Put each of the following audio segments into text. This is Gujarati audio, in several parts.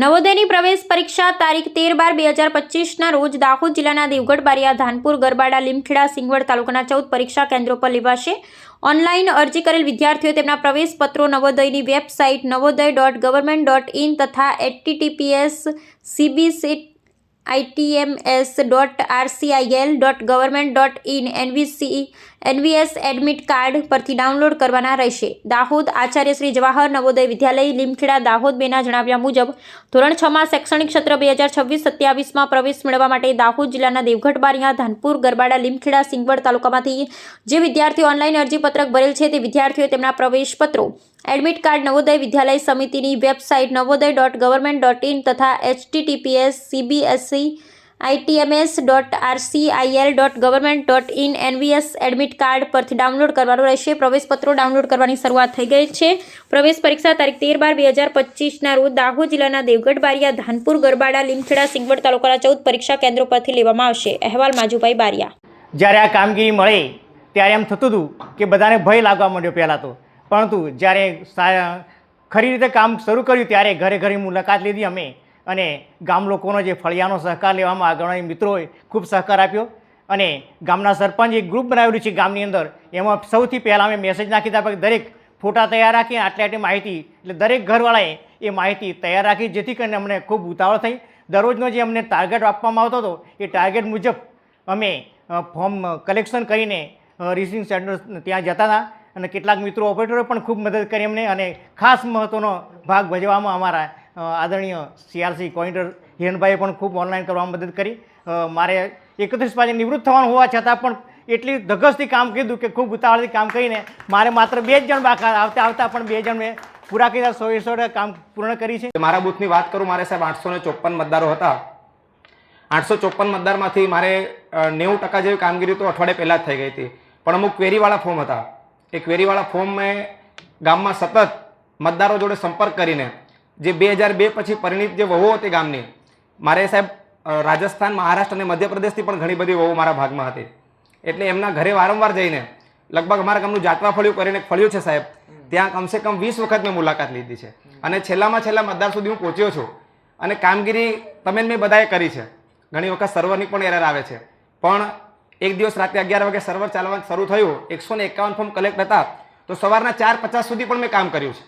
નવોદયની પ્રવેશ પરીક્ષા તારીખ તેર બાર બે હજાર પચીસના રોજ દાહોદ જિલ્લાના દેવગઢ, બારિયા, ધાનપુર, ગરબાડા, લીમખેડા, સિંગવડ તાલુકાના ચૌદ પરીક્ષા કેન્દ્રો પર લેવાશે. ઓનલાઈન અરજી કરેલ વિદ્યાર્થીઓ તેમના પ્રવેશ પત્રો નવોદયની website Navodaya dot government dot in તથા HTTPS સીબીસીટ ITMS dot RCIL dot government dot in NVC NVS admit card પરથી ડાઉનલોડ કરવાના રહેશે. દાહોદ આચાર્ય શ્રી જવાહર નવોદય વિદ્યાલય, લીમખેડા, દાહોદ બેના જણાવ્યા મુજબ, ધોરણ છમાં શૈક્ષણિક સત્ર બે હજાર છવ્વીસ સત્યાવીસમાં પ્રવેશ મેળવવા માટે દાહોદ જિલ્લાના દેવગઢ, બારિયા, ધાનપુર, ગરબાડા, લીમખેડા, સિંગવડ તાલુકામાંથી જે વિદ્યાર્થીઓ ઓનલાઈન અરજીપત્રક ભરેલ છે તે વિદ્યાર્થીઓ તેમના પ્રવેશ પત્રો એડમિટ કાર્ડ નવોદય વિદ્યાલય સમિતિની website Navodaya dot government dot in તથા HTTPS CBSE ITMS dot RCIL dot government dot in NVS admit card પરથી ડાઉનલોડ કરવાનું રહેશે. પ્રવેશપત્રો ડાઉનલોડ કરવાની શરૂઆત થઈ ગઈ છે. પ્રવેશ પરીક્ષા તારીખ તેર બાર બે હજાર પચીસના રોજ દાહોદ જિલ્લાના દેવગઢ, બારિયા, ધાનપુર, ગરબાડા, લીમખેડા, સિંગવડ તાલુકાના ચૌદ પરીક્ષા કેન્દ્રો પરથી લેવામાં આવશે. અહેવાલ માજુભાઈ બારિયા. જ્યારે આ કામગીરી મળે ત્યારે એમ થતું હતું કે બધાને ભય લાગવા માંડ્યો પહેલાં તો. પરંતુ જ્યારે ખરી રીતે કામ શરૂ કર્યું ત્યારે ઘરે ઘરે મુલાકાત લીધી અમે અને ગામ લોકોનો જે ફળિયાનો સહકાર લેવામાં આગળ મિત્રોએ ખૂબ સહકાર આપ્યો અને ગામના સરપંચ એક ગ્રુપ બનાવેલું છે ગામની અંદર. એમાં સૌથી પહેલાં અમે મેસેજ નાખી કે દરેક ફોટા તૈયાર રાખી આટલી આટલી માહિતી, એટલે દરેક ઘરવાળાએ એ માહિતી તૈયાર રાખી જેથી કરીને અમને ખૂબ ઉતાવળ થઈ. દરરોજનો જે અમને ટાર્ગેટ આપવામાં આવતો હતો એ ટાર્ગેટ મુજબ અમે ફોર્મ કલેક્શન કરીને રિસિંગ સેન્ટર ત્યાં જતા હતા. અને કેટલાક મિત્રો ઓપરેટરોએ પણ ખૂબ મદદ કરી અમને અને ખાસ મહત્ત્વનો ભાગ ભજવામાં અમારા આદરણીય સીઆરસી કોઇન્ટર હિરણભાઈએ પણ ખૂબ ઓનલાઈન કરવામાં મદદ કરી. મારે એકત્રીસ પાસે નિવૃત્ત થવાનું હોવા છતાં પણ એટલી ધગસથી કામ કીધું કે ખૂબ ઉતાવળથી કામ કરીને મારે માત્ર બે જ જણ બાકા આવતા આવતા પણ બે જણ મેં પૂરા કર્યા, સો સો કામ પૂર્ણ કરી છે. મારા બૂથની વાત કરું, મારે સાહેબ આઠસો ચોપન મતદારો હતા. આઠસો ચોપન મતદારમાંથી મારે નેવું ટકા જેવી કામગીરી તો અઠવાડિયે પહેલાં જ થઈ ગઈ હતી. પણ અમુક ક્વેરીવાળા ફોર્મ હતા. એ ક્વેરીવાળા ફોર્મ મેં ગામમાં સતત મતદારો જોડે સંપર્ક કરીને જે બે હજાર બે પછી પરિણિત જે વહુઓ હતી ગામની, મારે સાહેબ રાજસ્થાન, મહારાષ્ટ્ર અને મધ્યપ્રદેશથી પણ ઘણી બધી વહુ મારા ભાગમાં હતી. એટલે એમના ઘરે વારંવાર જઈને લગભગ અમારા ગામનું જાટવા ફળિયું કરીને ફળ્યું છે સાહેબ, ત્યાં કમસે કમ વીસ વખત મેં મુલાકાત લીધી છે. અને છેલ્લામાં છેલ્લા મતદાર સુધી હું પહોંચ્યો છું. અને કામગીરી તમે મેં બધાએ કરી છે. ઘણી વખત સર્વરની પણ એરર આવે છે. પણ એક દિવસ રાતે અગિયાર વાગે સર્વર ચાલવાનું શરૂ થયું, એકસો ને એકાવન ફોર્મ કલેક્ટ હતા, તો સવારના ચાર પચાસ સુધી પણ મેં કામ કર્યું છે.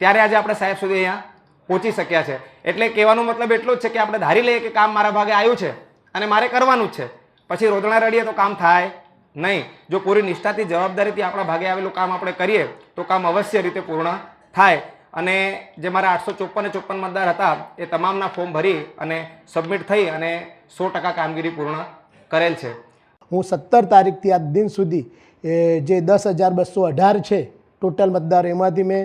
ત્યારે આજે આપણે સાહેબ સુધી અહીંયા પહોંચી શક્યા છે. એટલે કહેવાનો મતલબ એટલો જ છે કે આપણે ધારી લઈએ કે કામ મારા ભાગે આવ્યું છે અને મારે કરવાનું જ છે. પછી રોદણા રડીએ તો કામ થાય નહીં. જો પૂરી નિષ્ઠાથી, જવાબદારીથી આપણા ભાગે આવેલું કામ આપણે કરીએ, તો કામ અવશ્ય રીતે પૂર્ણ થાય. અને જે મારા આઠસો ચોપન ચોપન મતદાર હતા, એ તમામના ફોર્મ ભરી અને સબમિટ થઈ અને સો ટકા કામગીરી પૂર્ણ કરેલ છે. હું સત્તર તારીખથી આજ દિન સુધી જે દસ હજાર બસો અઢાર છે ટોટલ મતદાર, એમાંથી મેં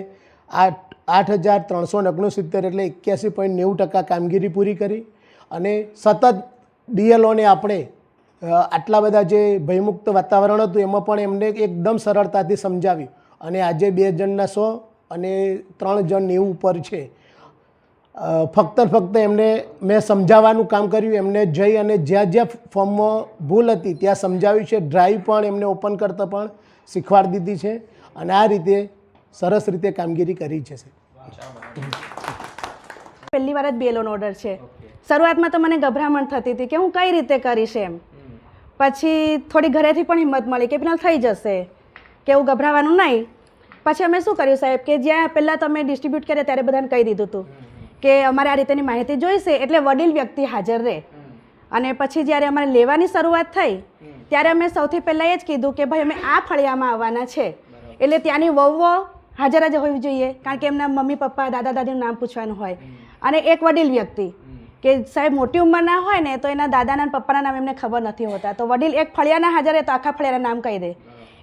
આઠ આઠ હજાર ત્રણસો ઓગણસિત્તેર એટલે એક્યાસી પોઈન્ટ નેવું ટકા કામગીરી પૂરી કરી અને સતત ડીએલઓને આપણે આટલા બધા જે ભયમુક્ત વાતાવરણ હતું, એમાં પણ એમને એકદમ સરળતાથી સમજાવ્યું. અને આજે બે જણના સો અને ત્રણ જણ નેવું ઉપર છે. ફક્ત ફક્ત એમને મેં સમજાવવાનું કામ કર્યું, એમને જઈ અને જ્યાં જ્યાં ફોર્મમાં ભૂલ હતી ત્યાં સમજાવ્યું છે. ડ્રાઈવ પણ એમને ઓપન કરતાં પણ શીખવાડી દીધી છે અને આ રીતે સરસ રીતે કામગીરી કરી છે પહેલી વાર જ બેલોન ઓર્ડર છે. શરૂઆતમાં તો મને ગભરામણ થતી હતી કે હું કઈ રીતે કરીશ એમ. પછી થોડી ઘરેથી પણ હિંમત મળી કે પેલા થઈ જશે કે એવું ગભરાવાનું નહીં. પછી અમે શું કર્યું સાહેબ કે જ્યાં પહેલાં તમે ડિસ્ટ્રીબ્યુટ કર્યા ત્યારે બધાને કહી દીધું હતું કે અમારે આ રીતેની માહિતી જોઈશે એટલે વડીલ વ્યક્તિ હાજર રહે. અને પછી જ્યારે અમારે લેવાની શરૂઆત થઈ ત્યારે અમે સૌથી પહેલાં એ જ કીધું કે ભાઈ અમે આ ફળિયામાં આવવાના છે. એટલે ત્યાંની વહુઓ હાજર જ હોવી જોઈએ કારણ કે એમના મમ્મી પપ્પા દાદા દાદીનું નામ પૂછવાનું હોય. અને એક વડીલ વ્યક્તિ કે સાહેબ મોટી ઉંમરના હોય ને તો એના દાદાના અને પપ્પાના નામ એમને ખબર નથી હોતા. તો વડીલ એક ફળિયાના હાજર તો આખા ફળિયાના નામ કહી દે.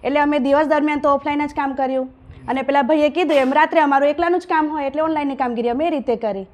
એટલે અમે દિવસ દરમિયાન તો ઓફલાઈન જ કામ કર્યું. અને પેલા ભાઈએ કીધું, એમ રાત્રે અમારું એકલાનું જ કામ હોય, એટલે ઓનલાઈનની કામગીરી અમે એ રીતે કરી.